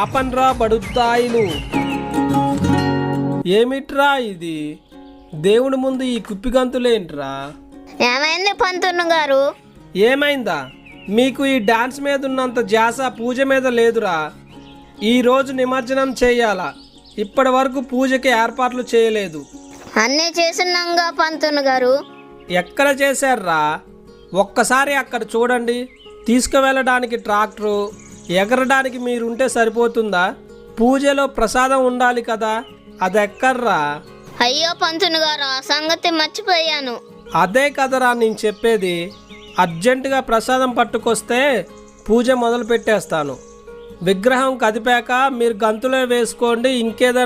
చెప్పండ్రా బడుద్దాయిలు ఏమిట్రా ఇది? దేవుడి ముందు ఈ కుప్పిగంతులేంట్రా? ఏమైంది పంతులు గారు? ఏమైందా? మీకు ఈ డాన్స్ మీద ఉన్నంత జాస పూజ మీద లేదురా. ఈ రోజు నిమజ్జనం చేయాలా? ఇప్పటి వరకు పూజకి ఏర్పాట్లు చేయలేదు. అన్నీ చేసినాంగా పంతులు గారు. ఎక్కడ చేశారా ఒక్కసారి అక్కడ చూడండి. తీసుకువెళ్ళడానికి ట్రాక్టరు. ఎగరడానికి మీరుంటే సరిపోతుందా? పూజలో ప్రసాదం ఉండాలి కదా అది ఎక్కర్రా అయ్యో పంతులు గారు ఆ సంగతి మర్చిపోయాను. అదే కదరా నేను చెప్పేది. అర్జెంటుగా ప్రసాదం పట్టుకొస్తే పూజ మొదలు పెట్టేస్తాను విగ్రహం కదిపాక మీరు గంతులో వేసుకోండి ఇంకేదైనా